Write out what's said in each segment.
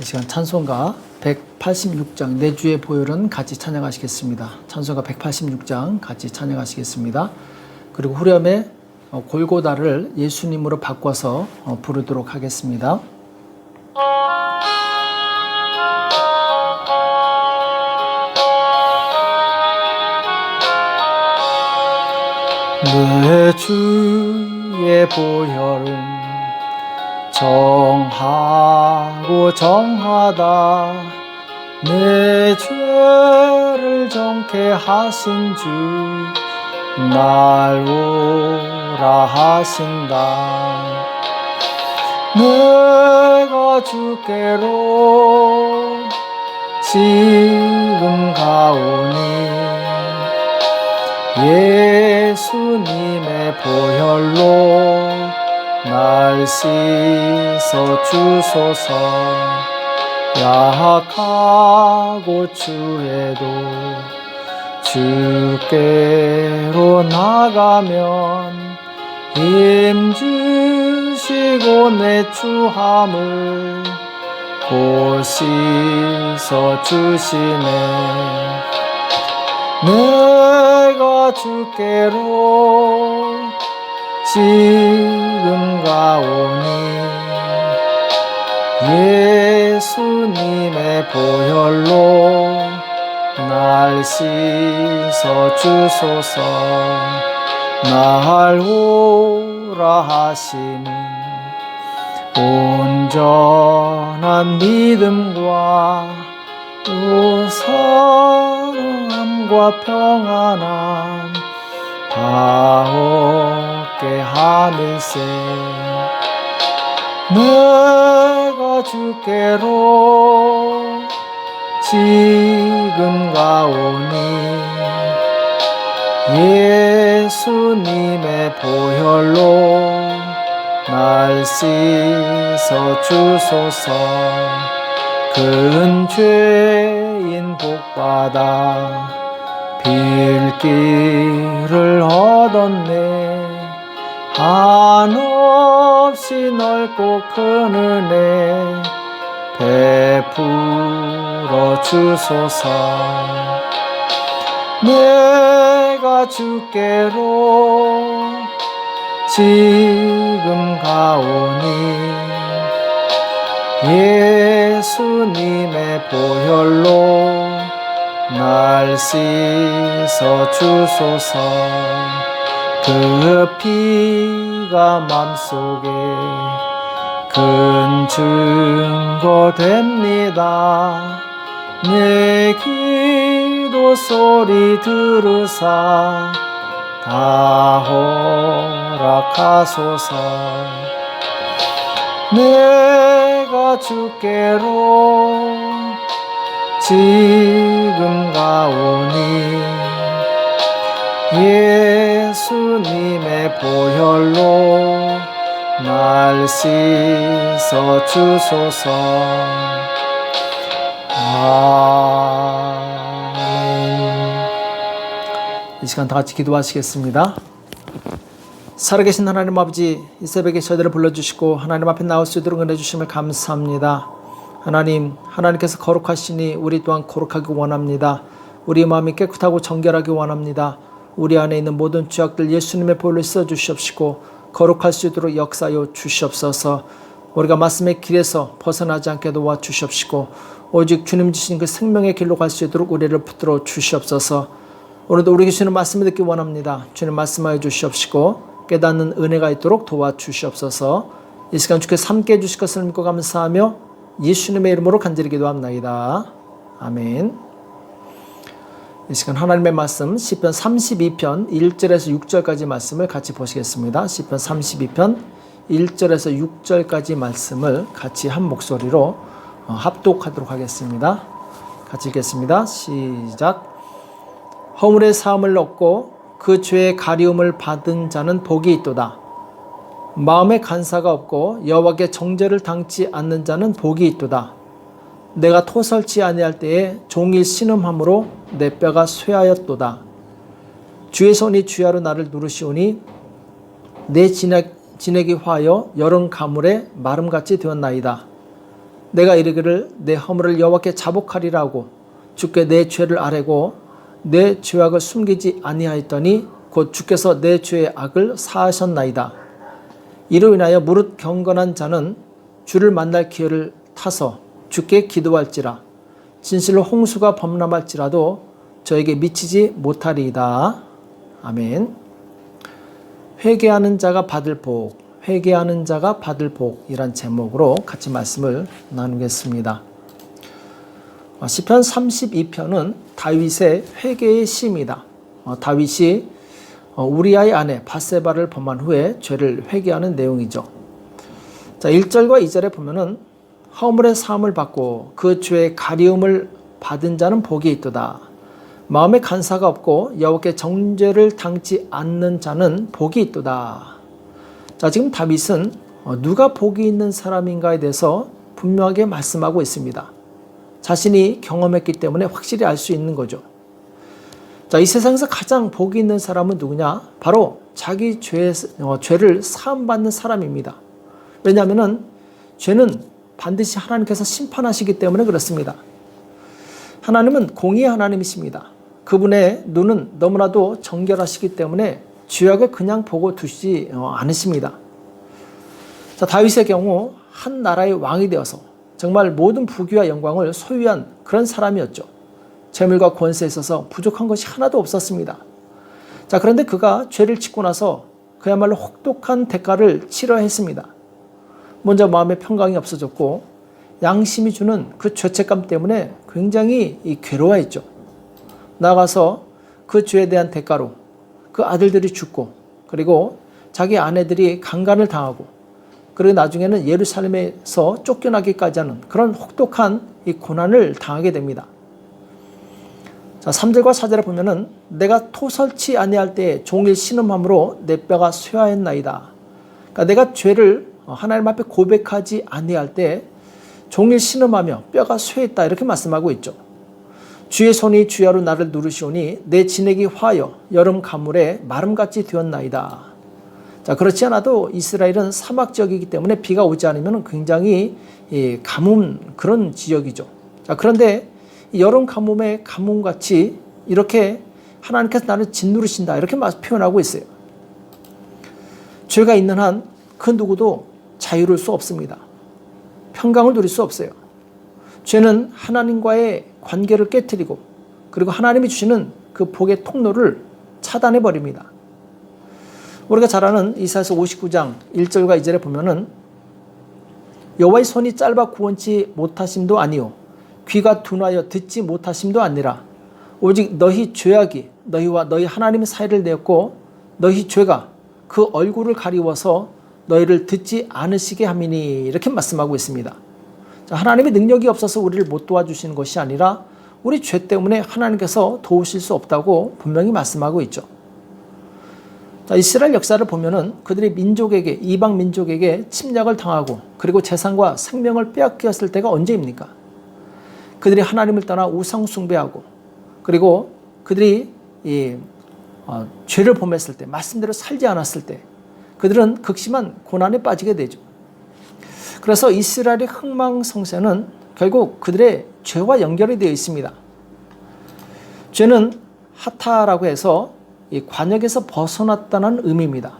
이 시간 찬송가 186장 내 주의 보혈은 같이 찬양하시겠습니다. 찬송가 186장 같이 찬양하시겠습니다. 그리고 후렴에 어, 골고다를 예수님으로 바꿔서 어, 부르도록 하겠습니다. 내 주의 보혈은 정하고 정하다. 내 죄를 정케 하신 주 날 오라 하신다. 내가 주께로 지금 가오니 예수님의 보혈로 날 씻어 주소서. 약하고 주에도 주께로 나가면 힘 주시고 내 주함을 곧 씻어 주시네. 내가 주께로 지금 가오니 예수님의 보혈로 날 씻어 주소서. 날 오라 하시니 온전한 믿음과 또 사랑함과 평안함 다 얻게 하늘세 내가 주께로 지금 가오니 예수님의 보혈로 날 씻어 주소서. 큰 죄인 복받아 빌기를 얻었네 한없이 넓고 큰 은혜 베풀어 주소서. 내가 주께로 지금 가오니 예수님의 보혈로 날 씻어 주소서 그 피가 맘속에 큰 증거 됩니다. 내 기도 소리 들으사 다 허락하소서. 내가 주께로 지금 가오니 예 수님의 보혈로 날 씻어 주소서 아멘 이 시간 다 같이 기도하시겠습니다. 살아계신 하나님 아버지 이 새벽에 저희들을 불러주시고 하나님 앞에 나올 수 있도록 은혜 주심을 감사합니다. 하나님 하나님께서 거룩하시니 우리 또한 거룩하기 원합니다. 우리 마음이 깨끗하고 정결하기 원합니다. 우리 안에 있는 모든 죄악들 예수님의 보혈로 씻어 주시옵시고 거룩할 수 있도록 역사여 주시옵소서. 우리가 말씀의 길에서 벗어나지 않게 도와 주시옵시고 오직 주님 주신 그 생명의 길로 갈 수 있도록 우리를 붙들어 주시옵소서. 오늘도 우리 주시는 말씀을 듣기 원합니다. 주님 말씀하여 주시옵시고 깨닫는 은혜가 있도록 도와 주시옵소서. 이 시간 주께 함께 해주실 것을 믿고 감사하며 예수님의 이름으로 간절히 기도합나이다. 아멘. 이 시간 하나님의 말씀 시편 32편 1절에서 6절까지 말씀을 같이 보시겠습니다. 시편 32편 1절에서 6절까지 말씀을 같이 한 목소리로 어, 합독하도록 하겠습니다. 같이 읽겠습니다. 시작. 허물의 사함을 얻고 그 죄의 가리움을 받은 자는 복이 있도다. 마음에 간사가 없고 여호와께 정죄를 당치 않는 자는 복이 있도다. 내가 토설치 아니할 때에 종일 신음함으로 내 뼈가 쇠하였도다. 주의 손이 주야로 나를 누르시오니 내 진액, 진액이 화하여 여름 가물에 마름같이 되었나이다. 내가 이르기를 내 허물을 여호와께 자복하리라고 주께 내 죄를 아뢰고 내 죄악을 숨기지 아니하였더니 곧 주께서 내 죄의 악을 사하셨나이다. 이로 인하여 무릇 경건한 자는 주를 만날 기회를 타서 주께 기도할지라 진실로 홍수가 범람할지라도 저에게 미치지 못하리이다. 아멘. 회개하는 자가 받을 복, 회개하는 자가 받을 복이란 제목으로 같이 말씀을 나누겠습니다. 어, 시편 32편은 다윗의 회개의 시입니다. 어, 다윗이 어, 우리아의 아내 바세바를 범한 후에 죄를 회개하는 내용이죠. 자, 1절과 2절에 보면은 허물의 사함을 받고 그 죄의 가리움을 받은 자는 복이 있도다. 마음에 간사가 없고 여호와께 정죄를 당치 않는 자는 복이 있도다. 자, 지금 다윗은 어, 누가 복이 있는 사람인가에 대해서 분명하게 말씀하고 있습니다. 자신이 경험했기 때문에 확실히 알 수 있는 거죠. 자, 이 세상에서 가장 복이 있는 사람은 누구냐? 바로 자기 죄, 어, 죄를 사함받는 사람입니다. 왜냐하면 죄는 반드시 하나님께서 심판하시기 때문에 그렇습니다. 하나님은 공의의 하나님이십니다. 그분의 눈은 너무나도 정결하시기 때문에 죄악을 그냥 보고 두시지 어, 않으십니다. 자, 다윗의 경우 한 나라의 왕이 되어서 정말 모든 부귀와 영광을 소유한 그런 사람이었죠. 재물과 권세에 있어서 부족한 것이 하나도 없었습니다. 자, 그런데 그가 죄를 짓고 나서 그야말로 혹독한 대가를 치러야 했습니다. 먼저 마음의 평강이 없어졌고 양심이 주는 그 죄책감 때문에 굉장히 괴로워했죠. 나가서 그 죄에 대한 대가로 그 아들들이 죽고 그리고 자기 아내들이 강간을 당하고 그리고 나중에는 예루살렘에서 쫓겨나기까지 하는 그런 혹독한 이 고난을 당하게 됩니다. 자, 3절과 4절에 보면은 내가 토설치 아니할 때 종일 신음함으로 내 뼈가 쇠하였나이다. 그러니까 내가 죄를 하나님 앞에 고백하지 아니할 때 종일 신음하며 뼈가 쇠했다 이렇게 말씀하고 있죠. 주의 손이 주야로 나를 누르시오니 내 진액이 화여 여름 가물에 마름같이 되었나이다. 자 그렇지 않아도 이스라엘은 사막 지역이기 때문에 비가 오지 않으면 굉장히 가뭄 그런 지역이죠. 자 그런데 여름 가뭄의 가뭄같이 이렇게 하나님께서 나를 짓누르신다 이렇게 표현하고 있어요. 죄가 있는 한 그 누구도 자유로울 수 없습니다. 평강을 누릴 수 없어요. 죄는 하나님과의 관계를 깨뜨리고 그리고 하나님이 주시는 그 복의 통로를 차단해 버립니다. 우리가 잘 아는 이사야서 59장 1절과 2절에 보면은 여호와의 손이 짧아 구원치 못하심도 아니요 귀가 둔하여 듣지 못하심도 아니라 오직 너희 죄악이 너희와 너희 하나님의 사이를 내었고 너희 죄가 그 얼굴을 가리워서 너희를 듣지 않으시게 함이니 이렇게 말씀하고 있습니다. 하나님의 능력이 없어서 우리를 못 도와주시는 것이 아니라 우리 죄 때문에 하나님께서 도우실 수 없다고 분명히 말씀하고 있죠. 자, 이스라엘 역사를 보면은 그들이 민족에게 이방 민족에게 침략을 당하고 그리고 재산과 생명을 빼앗겼을 때가 언제입니까? 그들이 하나님을 떠나 우상 숭배하고 그리고 그들이 이 어, 죄를 범했을 때 말씀대로 살지 않았을 때 그들은 극심한 고난에 빠지게 되죠. 그래서 이스라엘의 흥망성쇠는 결국 그들의 죄와 연결이 되어 있습니다. 죄는 하타라고 해서 이 관역에서 벗어났다는 의미입니다.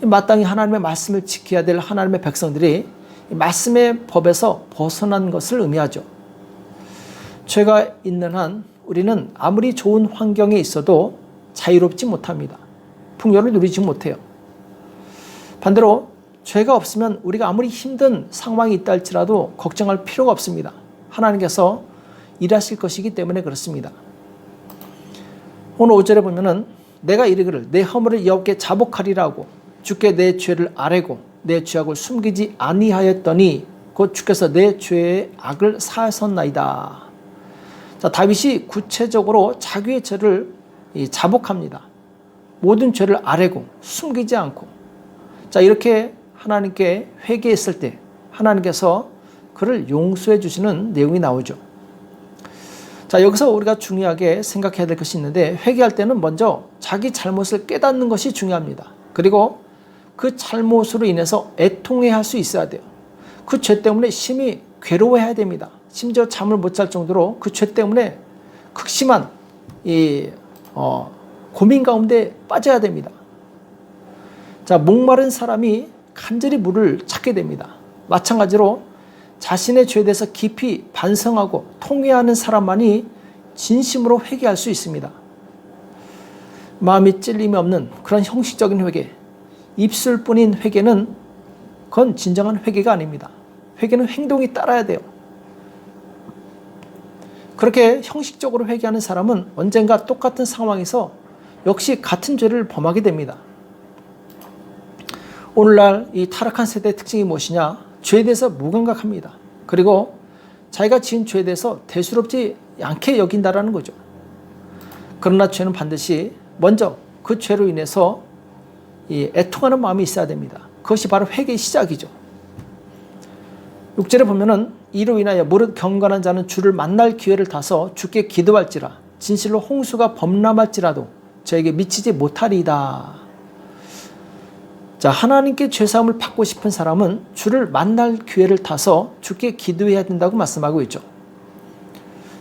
마땅히 하나님의 말씀을 지켜야 될 하나님의 백성들이 말씀의 법에서 벗어난 것을 의미하죠. 죄가 있는 한 우리는 아무리 좋은 환경에 있어도 자유롭지 못합니다. 풍요를 누리지 못해요. 반대로 죄가 없으면 우리가 아무리 힘든 상황이 있다 할지라도 걱정할 필요가 없습니다. 하나님께서 일하실 것이기 때문에 그렇습니다. 오늘 5절에 보면은 내가 이르기를 내 허물을 여호께 자복하리라고 주께 내 죄를 아뢰고 내 죄악을 숨기지 아니하였더니 곧 주께서 내 죄의 악을 사하셨나이다. 자, 다윗이 구체적으로 자기의 죄를 자복합니다. 모든 죄를 아뢰고 숨기지 않고 자, 이렇게 하나님께 회개했을 때 하나님께서 그를 용서해 주시는 내용이 나오죠. 자, 여기서 우리가 중요하게 생각해야 될 것이 있는데 회개할 때는 먼저 자기 잘못을 깨닫는 것이 중요합니다. 그리고 그 잘못으로 인해서 애통해 할수 있어야 돼요. 그 죄 때문에 심히 괴로워해야 됩니다. 심지어 잠을 못 잘 정도로 그 죄 때문에 극심한 이 어, 고민 가운데 빠져야 됩니다. 자, 목마른 사람이 간절히 물을 찾게 됩니다. 마찬가지로 자신의 죄에 대해서 깊이 반성하고 통회하는 사람만이 진심으로 회개할 수 있습니다. 마음이 찔림이 없는 그런 형식적인 회개, 입술뿐인 회개는 그건 진정한 회개가 아닙니다. 회개는 행동이 따라야 돼요. 그렇게 형식적으로 회개하는 사람은 언젠가 똑같은 상황에서 역시 같은 죄를 범하게 됩니다. 오늘날 이 타락한 세대의 특징이 무엇이냐? 죄에 대해서 무감각합니다. 그리고 자기가 지은 죄에 대해서 대수롭지 않게 여긴다라는 거죠. 그러나 죄는 반드시 먼저 그 죄로 인해서 이 애통하는 마음이 있어야 됩니다. 그것이 바로 회개의 시작이죠. 6절에 보면은 이로 인하여 무릇 경건한 자는 주를 만날 기회를 타서 주께 기도할지라 진실로 홍수가 범람할지라도 저에게 미치지 못하리이다. 자, 하나님께 죄사함을 받고 싶은 사람은 주를 만날 기회를 타서 주께 기도해야 된다고 말씀하고 있죠.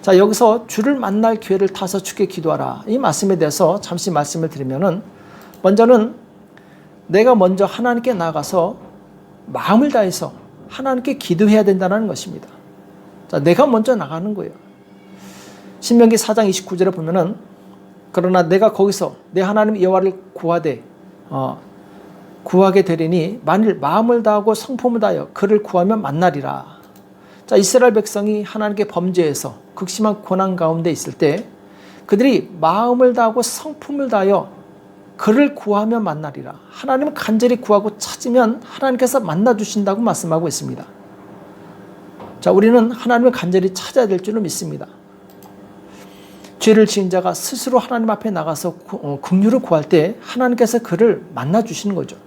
자, 여기서 주를 만날 기회를 타서 주께 기도하라. 이 말씀에 대해서 잠시 말씀을 드리면은 먼저는 내가 먼저 하나님께 나가서 마음을 다해서 하나님께 기도해야 된다는 것입니다. 자, 내가 먼저 나가는 거예요. 신명기 4장 29절에 보면은 그러나 내가 거기서 내 하나님 여호와를 구하되 어, 구하게 되리니 만일 마음을 다하고 성품을 다하여 그를 구하면 만나리라. 자, 이스라엘 백성이 하나님께 범죄해서 극심한 고난 가운데 있을 때 그들이 마음을 다하고 성품을 다하여 그를 구하면 만나리라. 하나님을 간절히 구하고 찾으면 하나님께서 만나 주신다고 말씀하고 있습니다. 자, 우리는 하나님을 간절히 찾아야 될 줄을 믿습니다. 죄를 지은 자가 스스로 하나님 앞에 나가서 긍휼을 구할 때 하나님께서 그를 만나 주시는 거죠.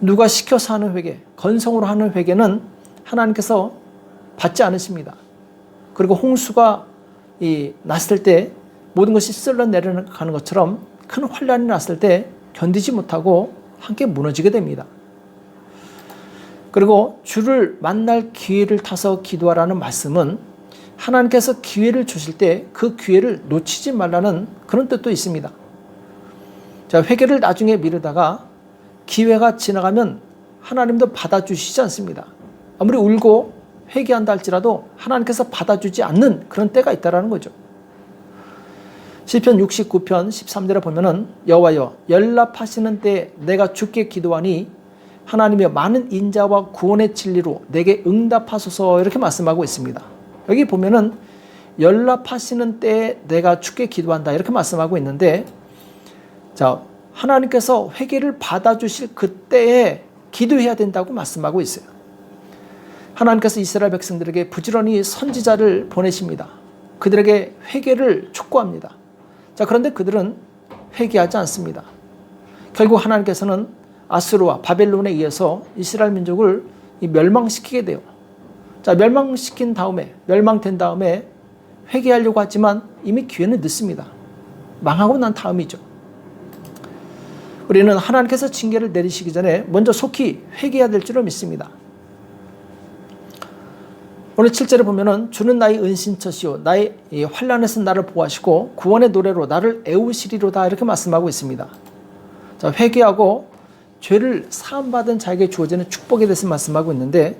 누가 시켜서 하는 회개, 건성으로 하는 회개는 하나님께서 받지 않으십니다. 그리고 홍수가 이 났을 때 모든 것이 쓸려 내려가는 것처럼 큰 환란이 났을 때 견디지 못하고 함께 무너지게 됩니다. 그리고 주를 만날 기회를 타서 기도하라는 말씀은 하나님께서 기회를 주실 때 그 기회를 놓치지 말라는 그런 뜻도 있습니다. 자, 회개를 나중에 미루다가 기회가 지나가면 하나님도 받아주시지 않습니다. 아무리 울고 회개한다 할지라도 하나님께서 받아주지 않는 그런 때가 있다라는 거죠. 시편 69편 13절에 보면은 여호와여 연락하시는 때 내가 주께 기도하니 하나님의 많은 인자와 구원의 진리로 내게 응답하소서 이렇게 말씀하고 있습니다. 여기 보면은 연락하시는 때 내가 주께 기도한다 이렇게 말씀하고 있는데 자 하나님께서 회개를 받아주실 그때에 기도해야 된다고 말씀하고 있어요. 하나님께서 이스라엘 백성들에게 부지런히 선지자를 보내십니다. 그들에게 회개를 촉구합니다. 자, 그런데 그들은 회개하지 않습니다. 결국 하나님께서는 아스루와 바벨론에 의해서 이스라엘 민족을 멸망시키게 돼요. 자, 멸망시킨 다음에, 멸망된 다음에 회개하려고 하지만 이미 기회는 늦습니다. 망하고 난 다음이죠. 우리는 하나님께서 징계를 내리시기 전에 먼저 속히 회개해야 될 줄을 믿습니다. 오늘 7절에 보면은 주는 나의 은신처시요 나의 환란에서 나를 보호하시고 구원의 노래로 나를 애우시리로다 이렇게 말씀하고 있습니다. 자, 회개하고 죄를 사함 받은 자에게 주어지는 축복에 대해서 말씀하고 있는데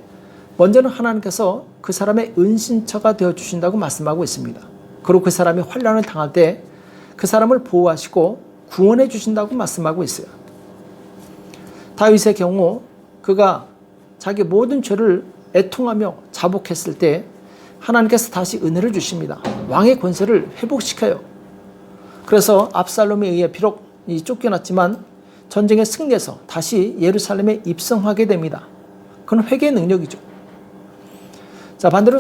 먼저는 하나님께서 그 사람의 은신처가 되어 주신다고 말씀하고 있습니다. 그리고 그 사람이 환란을 당할 때 그 사람을 보호하시고 구원해 주신다고 말씀하고 있어요. 다윗의 경우 그가 자기 모든 죄를 애통하며 자복했을 때 하나님께서 다시 은혜를 주십니다. 왕의 권세를 회복시켜요. 그래서 압살롬에 의해 비록 쫓겨났지만 전쟁에 승리해서 다시 예루살렘에 입성하게 됩니다. 그건 회개의 능력이죠. 자, 반대로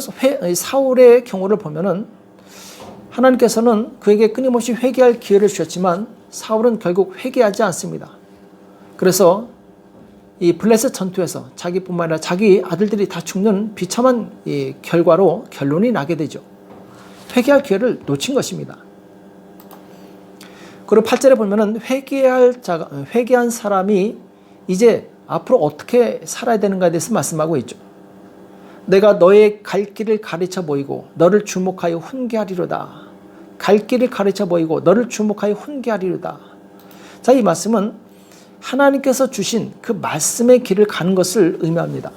사울의 경우를 보면은 하나님께서는 그에게 끊임없이 회개할 기회를 주셨지만 사울은 결국 회개하지 않습니다. 그래서 이 블레셋 전투에서 자기뿐만 아니라 자기 아들들이 다 죽는 비참한 이 결과로 결론이 나게 되죠. 회개할 기회를 놓친 것입니다. 그리고 8절에 보면은 회개할 자가 회개한 사람이 이제 앞으로 어떻게 살아야 되는가에 대해서 말씀하고 있죠. 내가 너의 갈 길을 가르쳐 보이고 너를 주목하여 훈계하리로다. 갈 길을 가르쳐 보이고 너를 주목하여 훈계하리로다. 자, 이 말씀은 하나님께서 주신 그 말씀의 길을 가는 것을 의미합니다.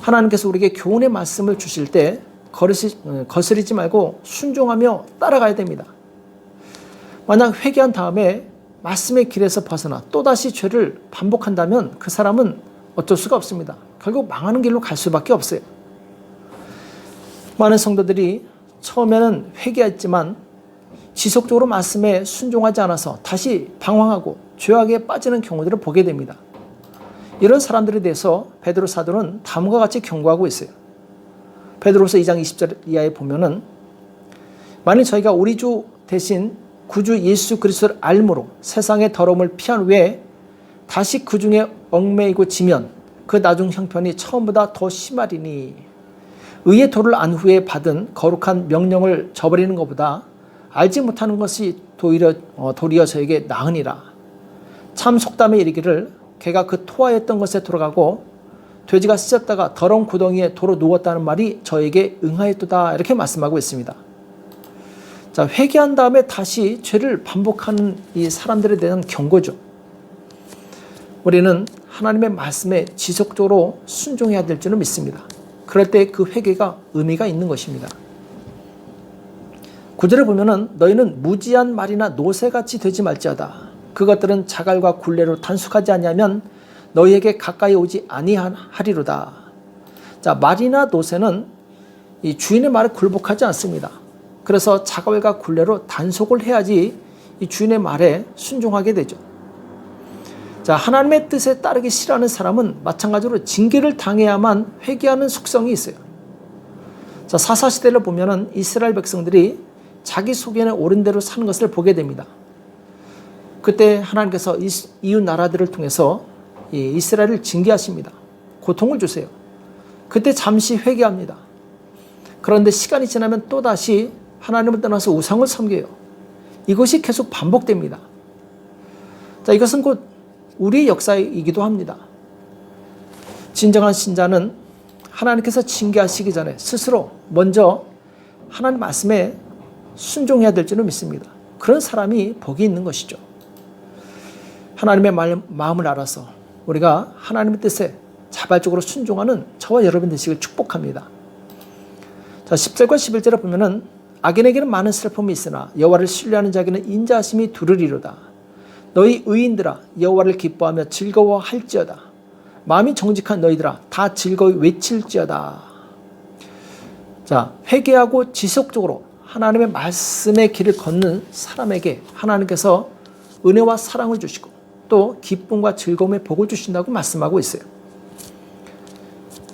하나님께서 우리에게 교훈의 말씀을 주실 때 어, 거스리지 말고 순종하며 따라가야 됩니다. 만약 회개한 다음에 말씀의 길에서 벗어나 또다시 죄를 반복한다면 그 사람은 어쩔 수가 없습니다. 결국 망하는 길로 갈 수밖에 없어요. 많은 성도들이 처음에는 회개했지만 지속적으로 말씀에 순종하지 않아서 다시 방황하고 죄악에 빠지는 경우들을 보게 됩니다. 이런 사람들에 대해서 베드로 사도는 다음과 같이 경고하고 있어요. 베드로서 2장 20절 이하에 보면은 만일 저희가 우리 주 대신 구주 예수 그리스도를 알므로 세상의 더러움을 피한 후에 다시 그 중에 얽매이고 지면 그 나중 형편이 처음보다 더 심하리니 의의 도를 안 후에 받은 거룩한 명령을 저버리는 것보다 알지 못하는 것이 도리어, 어, 도리어 저에게 나으니라. 참 속담에 이르기를 개가 그 토하였던 것에 돌아가고 돼지가 씻었다가 더러운 구덩이에 도로 누웠다는 말이 저에게 응하였도다 이렇게 말씀하고 있습니다. 자 회개한 다음에 다시 죄를 반복하는 이 사람들에 대한 경고죠. 우리는 하나님의 말씀에 지속적으로 순종해야 될 줄을 믿습니다. 그럴 때 그 회개가 의미가 있는 것입니다. 구절을 보면은 너희는 무지한 말이나 노새같이 되지 말지어다. 그것들은 자갈과 굴레로 단속하지 아니하면 너희에게 가까이 오지 아니하리로다. 자 말이나 노새는 이 주인의 말에 굴복하지 않습니다. 그래서 자갈과 굴레로 단속을 해야지 이 주인의 말에 순종하게 되죠. 자, 하나님의 뜻에 따르기 싫어하는 사람은 마찬가지로 징계를 당해야만 회개하는 속성이 있어요. 자, 사사시대를 보면은 이스라엘 백성들이 자기 속에는 옳은 대로 사는 것을 보게 됩니다. 그때 하나님께서 이웃 나라들을 통해서 이스라엘을 징계하십니다. 고통을 주세요. 그때 잠시 회개합니다. 그런데 시간이 지나면 또다시 하나님을 떠나서 우상을 섬겨요. 이것이 계속 반복됩니다. 자, 이것은 곧 우리의 역사이기도 합니다. 진정한 신자는 하나님께서 징계하시기 전에 스스로 먼저 하나님 말씀에 순종해야 될 줄을 믿습니다. 그런 사람이 복이 있는 것이죠. 하나님의 마음을 알아서 우리가 하나님의 뜻에 자발적으로 순종하는 저와 여러분 되시길 축복합니다. 자, 10절과 11절에 보면은 악인에게는 많은 슬픔이 있으나 여호와를 신뢰하는 자에게는 인자하심이 두르리로다. 너희 의인들아 여호와를 기뻐하며 즐거워할지어다. 마음이 정직한 너희들아 다 즐거이 외칠지어다. 자, 회개하고 지속적으로 하나님의 말씀의 길을 걷는 사람에게 하나님께서 은혜와 사랑을 주시고 또 기쁨과 즐거움의 복을 주신다고 말씀하고 있어요.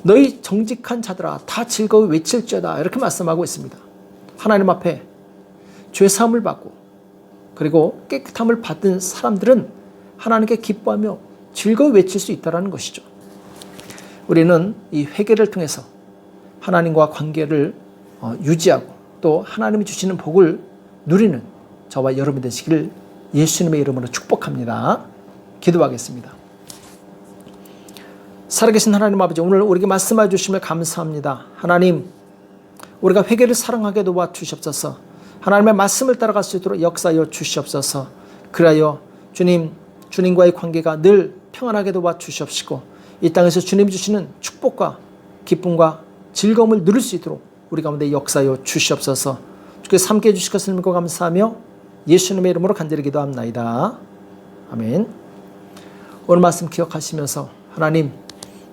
너희 정직한 자들아 다 즐거이 외칠지어다 이렇게 말씀하고 있습니다. 하나님 앞에 죄 사함을 받고 그리고 깨끗함을 받은 사람들은 하나님께 기뻐하며 즐거이 외칠 수 있다라는 것이죠. 우리는 이 회개를 통해서 하나님과 관계를 어, 유지하고 또 하나님이 주시는 복을 누리는 저와 여러분 되시기를 예수님의 이름으로 축복합니다. 기도하겠습니다. 살아계신 하나님 아버지 오늘 우리에게 말씀해 주심을 감사합니다. 하나님 우리가 회개를 사랑하게 도와 주시옵소서. 하나님의 말씀을 따라갈 수 있도록 역사하여 주시옵소서. 그리하여 주님 주님과의 관계가 늘 평안하게 도와 주시옵시고 이 땅에서 주님 주시는 축복과 기쁨과 즐거움을 누릴 수 있도록 우리 가운데 역사하여 주시옵소서. 주께서 함께 해주실 것을 믿고 감사하며 예수님의 이름으로 간절히 기도합나이다. 아멘. 오늘 말씀 기억하시면서 하나님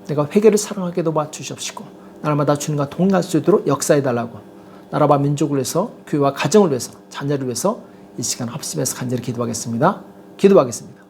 내가 회개를 사랑하게 도와 주시옵시고 날마다 주님과 동행할 수 있도록 역사해 달라고 나라와 민족을 위해서 교회와 가정을 위해서 자녀를 위해서 이 시간 합심해서 간절히 기도하겠습니다. 기도하겠습니다.